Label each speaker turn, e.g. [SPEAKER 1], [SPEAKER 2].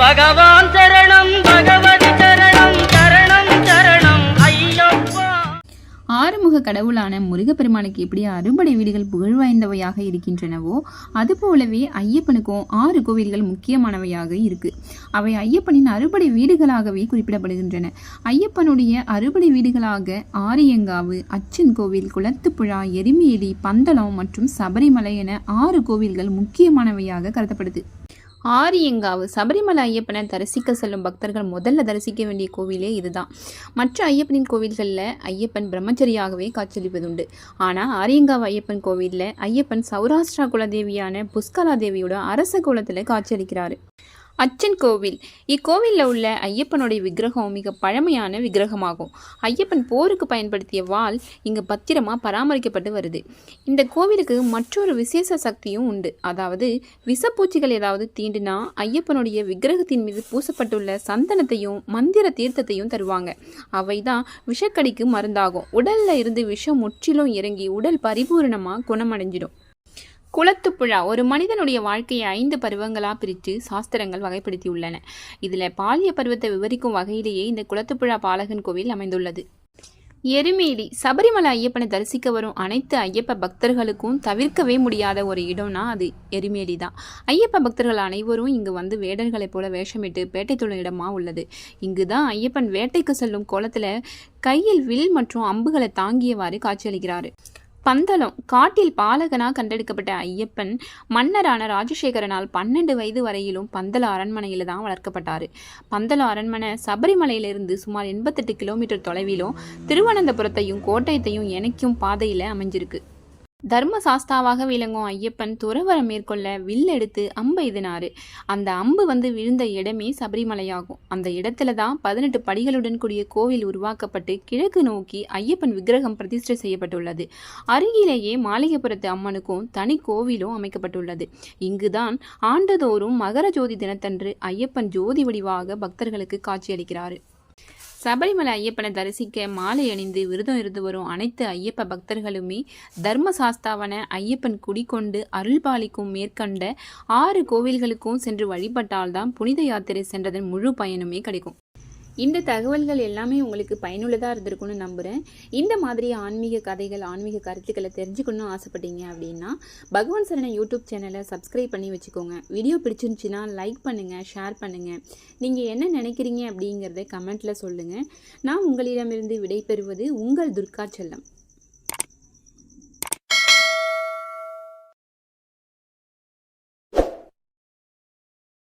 [SPEAKER 1] பகவான் சரணம் பகவதி சரணம் சரணம் சரணம் ஐயப்பா.
[SPEAKER 2] ஆறுமுக கடவுளான முருகப்பெருமானுக்கு எப்படி அறுபடை வீடுகள் புகழ் வாய்ந்தவையாக இருக்கின்றனவோ அதுபோலவே ஐயப்பனுக்கும் ஆறு கோவில்கள் முக்கியமானவையாக இருக்கு. அவை ஐயப்பனின் அறுபடை வீடுகளாகவே குறிப்பிடப்படுகின்றன. ஐயப்பனுடைய அறுபடை வீடுகளாக ஆரியங்காவு அச்சன் கோவில் குளத்துப்புழா எரிமேலி பந்தளம் மற்றும் சபரிமலை என ஆறு கோவில்கள் முக்கியமானவையாக கருதப்படுது. ஆரியங்காவு. சபரிமலை ஐயப்பனை தரிசிக்க செல்லும் பக்தர்கள் முதல்ல தரிசிக்க வேண்டிய கோவிலே இதுதான். மற்ற ஐயப்பனின் கோவில்களில் ஐயப்பன் பிரம்மச்சரியாகவே காட்சியளிப்பதுண்டு. ஆனால் ஆரியங்காவு ஐயப்பன் கோவிலில் ஐயப்பன் சௌராஷ்டிரா குலதேவியான புஷ்கலா தேவியோட அரச குலத்தில் காட்சியளிக்கிறாரு. அச்சன் கோவில். இக்கோவிலில் உள்ள ஐயப்பனுடைய விக்கிரகம் மிக பழமையான விக்கிரகமாகும். ஐயப்பன் போருக்கு பயன்படுத்திய வால் இங்கு பத்திரமாக பராமரிக்கப்பட்டு வருது. இந்த கோவிலுக்கு மற்றொரு விசேஷ சக்தியும் உண்டு. அதாவது விஷப்பூச்சிகள் ஏதாவது தீண்டினா ஐயப்பனுடைய விக்கிரகத்தின் மீது பூசப்பட்டுள்ள சந்தனத்தையும் மந்திர தீர்த்தத்தையும் தருவாங்க. அவை தான் விஷக்கடிக்கு மருந்தாகும். உடலில் இருந்து விஷம் முற்றிலும் இறங்கி உடல் பரிபூர்ணமாக குணமடைஞ்சிடும். குளத்துப்புழா ஒரு மனிதனுடைய வாழ்க்கையை ஐந்து பருவங்களாக பிரித்து சாஸ்திரங்கள் வகைப்படுத்தியுள்ளன. இதில் பாலிய பருவத்தை விவரிக்கும் வகையிலேயே இந்த குளத்துப்புழா பாலகன் கோவில் அமைந்துள்ளது. எருமேலி சபரிமலை ஐயப்பனை தரிசிக்க வரும் அனைத்து ஐயப்ப பக்தர்களுக்கும் தவிர்க்கவே முடியாத ஒரு இடம்னா அது எருமேலி தான். ஐயப்ப பக்தர்கள் அனைவரும் இங்கு வந்து வேடர்களைப் போல வேஷமிட்டு பேட்டை தொழில் இடமாக உள்ளது. இங்கு தான் ஐயப்பன் வேட்டைக்கு செல்லும் கோலத்தில் கையில் வில் மற்றும் அம்புகளை தாங்கியவாறு காட்சியளிக்கிறாரு. பந்தளம் காட்டில் பாலகனாக கண்டெடுக்கப்பட்ட ஐயப்பன் மன்னரான ராஜசேகரனால் பன்னெண்டு வயது வரையிலும் பந்தள அரண்மனையில் தான் வளர்க்கப்பட்டார். பந்தள அரண்மனை சபரிமலையிலிருந்து சுமார் எண்பத்தெட்டு கிலோமீட்டர் தொலைவிலும் திருவனந்தபுரத்தையும் கோட்டயத்தையும் இணைக்கும் பாதையில் அமைஞ்சிருக்கு. தர்ம சாஸ்தாவாக விளங்கும் ஐயப்பன் துறவரம் மேற்கொள்ள வில்லெடுத்து அம்பு எதினாரு அந்த அம்பு வந்து விழுந்த இடமே சபரிமலையாகும். அந்த இடத்துல தான் பதினெட்டு படிகளுடன் கூடிய கோவில் உருவாக்கப்பட்டு கிழக்கு நோக்கி ஐயப்பன் விக்கிரகம் பிரதிஷ்டை செய்யப்பட்டுள்ளது. அருகிலேயே மாளிகைப்புறத்து அம்மனுக்கும் தனி கோவிலும் அமைக்கப்பட்டுள்ளது. இங்குதான் ஆண்டுதோறும் மகர ஜோதி தினத்தன்று ஐயப்பன் ஜோதி வடிவாக பக்தர்களுக்கு காட்சியளிக்கிறார். சபரிமலை ஐயப்பனை தரிசிக்க மாலை அணிந்து விரதம் இருந்து வரும் அனைத்து ஐயப்ப பக்தர்களுமே தர்ம தர்மசாஸ்தாவன ஐயப்பன் குடிக்கொண்டு அருள் பாலிக்கும் மேற்கண்ட ஆறு கோவில்களுக்கும் சென்று வழிபட்டால்தான் புனித யாத்திரை சென்றதன் முழு பயனுமே கிடைக்கும். இந்த தகவல்கள் எல்லாமே உங்களுக்கு பயனுள்ளதாக இருந்திருக்கும்னு நம்புகிறேன் இந்த மாதிரி ஆன்மீக கதைகள் ஆன்மீக கருத்துக்களை தெரிஞ்சுக்கணும்னு ஆசைப்பட்டீங்க அப்படின்னா பகவான் சரண யூடியூப் சேனலை சப்ஸ்கிரைப் பண்ணி வச்சுக்கோங்க. வீடியோ பிடிச்சிருந்துச்சின்னா லைக் பண்ணுங்கள் ஷேர் பண்ணுங்கள் நீங்கள் என்ன நினைக்கிறீங்க அப்படிங்கிறத கமெண்ட்டில் சொல்லுங்கள் நான் உங்களிடமிருந்து விடைபெறுவது உங்கள் துர்கா செல்லம்.